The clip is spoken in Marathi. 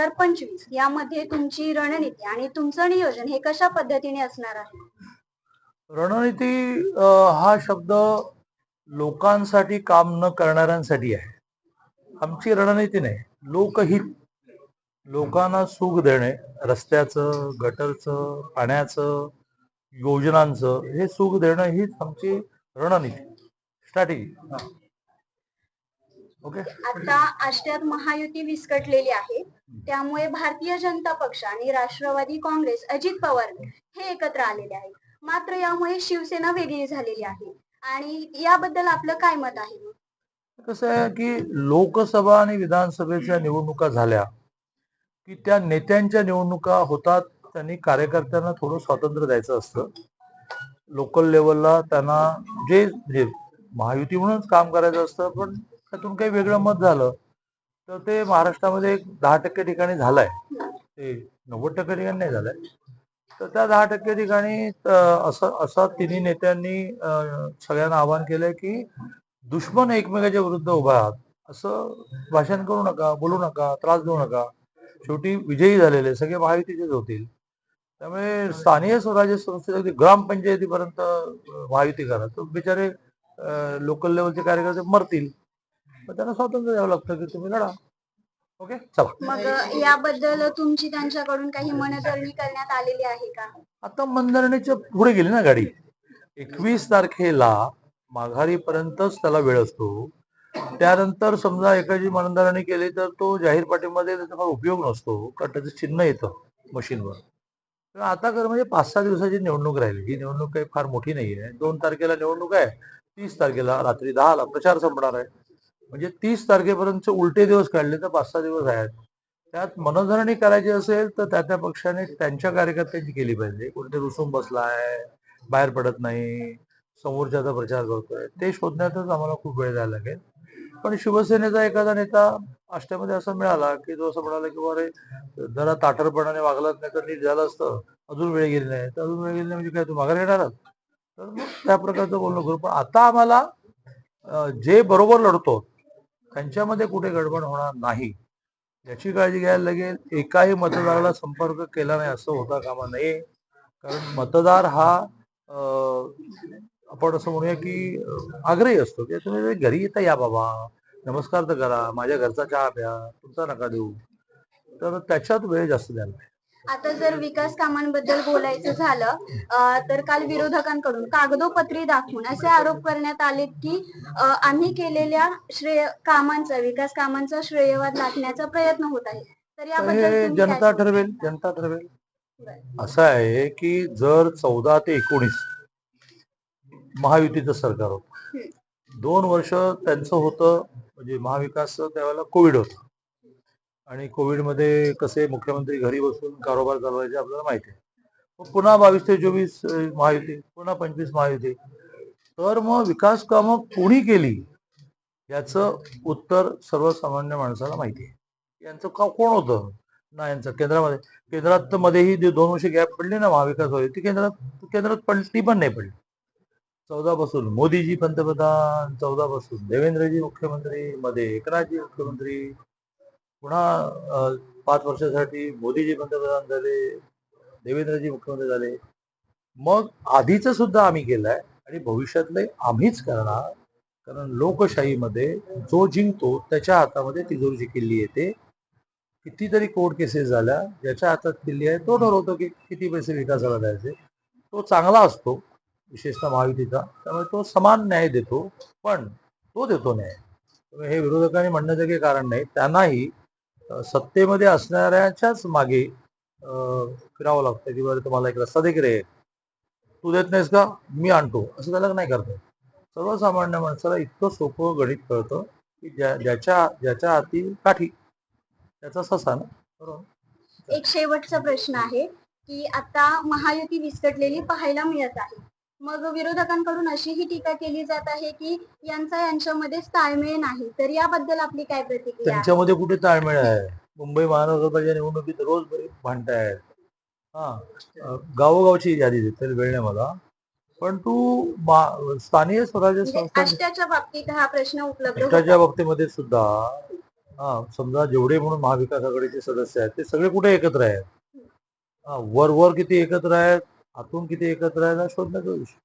हजार पंचवीस यामध्ये तुमची रणनीती आणि तुमचं नियोजन हे कशा पद्धतीने असणार आहे? रणनीती हा शब्द लोकांसाठी काम न करणाऱ्यांसाठी आहे. आमची रणनीती नाही. लोकहित लोकांना सुख देणे रस्त्याचं गटरचं पाण्याचं योजनांचं हे सुख देणं हीच आमची रणनीती. स्ट्रॅटेजी आता आष्ट्यात महायुती विस्कटलेली आहे. त्यामुळे भारतीय जनता पक्ष आणि राष्ट्रवादी काँग्रेस अजित पवार हे एकत्र आलेले आहेत. मात्र यामुळे शिवसेना वेगळी झालेली आहे. आणि याबद्दल आपलं काय मत आहे? कसं आहे की लोकसभा आणि विधानसभेच्या निवडणुका झाल्या की त्या नेत्यांच्या निवडणुका होतात त्यांनी कार्यकर्त्यांना थोडं स्वातंत्र्य द्यायचं असतं. लोकल लेवलला त्यांना जे महायुती म्हणूनच काम करायचं असतं पण त्यातून काही वेगळं मत झालं तर ते महाराष्ट्रामध्ये एक दहा टक्के ठिकाणी झालंय. ते नव्वद टक्के ठिकाणी नाही झालंय. तर त्या दहा टक्के ठिकाणी असं असं तिन्ही नेत्यांनी सगळ्यांना आवाहन केलंय की दुश्मन एकमेकाच्या विरुद्ध उभा आहात असं भाषण करू नका बोलू नका त्रास देऊ नका. शेवटी विजयी झालेले सगळे महायुतीचेच होतील. त्यामुळे स्थानीय स्वराज्य संस्थेत अगदी ग्रामपंचायतीपर्यंत महायुती करा. तर बिचारे लोकल लेवलचे कार्यकर्ते मरतील. पण त्यांना स्वातंत्र्य द्यावं लागतं की तुम्ही लढा. ओके? चला. मग याबद्दल तुमची त्यांच्याकडून काही मनधरणी करण्यात आलेली आहे का? आता मंदरणीच्या पुढे गेली ना गाडी. एकवीस तारखेला माघारीपर्यंतच त्याला वेळ असतो. त्यानंतर समजा एखादी मनधरणी केली तर तो जाहीर पाठीमध्ये त्याचा फार उपयोग नसतो. कारण त्याचं चिन्ह येतं मशीनवर. तर आता कर म्हणजे पाच सहा दिवसाची निवडणूक राहिली. ही निवडणूक काही फार मोठी नाही आहे दोन तारखेला निवडणूक आहे. तीस तारखेला रात्री दहाला प्रचार संपणार आहे. म्हणजे तीस तारखेपर्यंत उलटे दिवस काढले तर पाच सहा दिवस आहेत. त्यात मनधरणी करायची असेल तर त्या त्या पक्षाने त्यांच्या कार्यकर्त्यांची केली पाहिजे. कोणते रुसून बसलाय बाहेर पडत नाही समोरच्याचा प्रचार करतोय. ते शोधण्यातच आम्हाला खूप वेळ द्यायला लागेल. पण शिवसेनेचा एखादा नेता अष्टमध्ये असा मिळाला की जो असं म्हणाला की अरे जरा ताठरपणाने वागलाच नाही तर नीट झालं असतं. अजून वेळ गेली नाही. तर अजून वेळ गेली नाही म्हणजे काय तू माघार येणार आहात? तर मग त्या प्रकारचं बोलणं करू. पण आता आम्हाला जे बरोबर लढतो त्यांच्यामध्ये कुठे गडबड होणार नाही. याची काळजी घ्यायला लागेल. एकाही मतदाराला संपर्क केला नाही असं होता कामा नये. कारण मतदार हा आपण असं म्हणूया की आग्रही असतो की तुम्ही घरी येता या बाबा. नमस्कार तर करा. माझ्या घरचा चहा प्या. तुमचा नका देऊ. तर त्याच्यात वेळ जास्त द्यायला आता जर विकास कामांबद्दल बोलायचं झालं तर काल विरोधकांकडून कागदोपत्री दाखवून असे आरोप करण्यात आले की आम्ही केलेल्या श्रेय कामांचा विकास कामांचा श्रेयवाद लाटण्याचा प्रयत्न होत आहे तर याबद्दल जनता? ठरवेल जनता ठरवेल. असं आहे की जर चौदा ते एकोणीस महायुतीचं सरकार होतं दोन वर्ष त्यांचं होतं म्हणजे महाविकासचं त्यावेळेला कोविड होतं आणि कोविडमध्ये कसे मुख्यमंत्री घरी बसून कारोबार चालवायचे आपल्याला माहिती आहे. मग पुन्हा बावीस ते चोवीस महायुती पुन्हा पंचवीस महायुती. तर मग विकास कामं कोणी केली? याचं उत्तर सर्वसामान्य माणसाला माहिती आहे. यांचं का कोण होतं? ना यांचं. केंद्रामध्ये केंद्रात तर मध्येही जे दोन वर्ष गॅप पडली ना महाविकास होईल ती केंद्रात केंद्रात पडली ती पण नाही पडली. चौदा पासून मोदीजी पंतप्रधान चौदा पासून देवेंद्रजी मुख्यमंत्री मध्ये एकनाथजी मुख्यमंत्री पुन्हा पाच वर्षासाठी मोदीजी पंतप्रधान झाले देवेंद्रजी मुख्यमंत्री झाले. मग आधीच सुद्धा आम्ही केलंय आणि भविष्यातले आम्हीच करणार. कारण लोकशाहीमध्ये जो जिंकतो त्याच्या हातामध्ये तिजोरीची किल्ली येते. कितीतरी कोर्ट केसेस झाल्या ज्याच्या हातात किल्ली आहे तो ठरवतो की किती पैसे विकासाला द्यायचे. तो चांगला असतो विशेषतः महायुतीचा. त्यामुळे तो समान न्याय देतो पण तो देतो न्याय. हे विरोधकांनी म्हणण्याचं काही कारण नाही. त्यांनाही सत्तेमध्ये असणाऱ्याच्याच मागे फिरावं लागतं. की बरं तुम्हाला एक रस्ता देखील आहे. रे तू देत नाहीस का? मी आणतो. असं त्याला नाही करत सर्वसामान्य माणसाला इतकं सोपं गणित कळतं की ज्या ज्याच्या ज्याच्या हाती काठी त्याचा ससा ना? बरोबर? एक शेवटचा प्रश्न आहे की आता महायुती विस्कटलेली पाहायला मिळत आहे. मग विरोधकांकडून अशीही टीका केली जात आहे की यांचा यांच्यामध्येच ताळमेळ नाही. तर याबद्दल आपली काय प्रतिक्रिया? आहे? त्यांच्यामध्ये कुठे ताळमेळ आहे? मुंबई महानगरपालिका निवडणुकीत रोज भांडतायत हा अं, गावोगावची यादी देतील वेळ नाही मला. पण तू मा- स्थानिक स्वराज्य म्हणजे संस्था आष्ट्याच्या बाबतीत हा प्रश्न उपलब्ध होता. बाबतीमध्ये सुद्धा हा समजा जेवढे म्हणून महाविकास आघाडीचे सदस्य आहेत ते सगळे कुठे एकत्र आहेत? हा, वर वर किती एकत्र आहेत? आतून किती एकत्र राहायला शोधण्याचा विषय.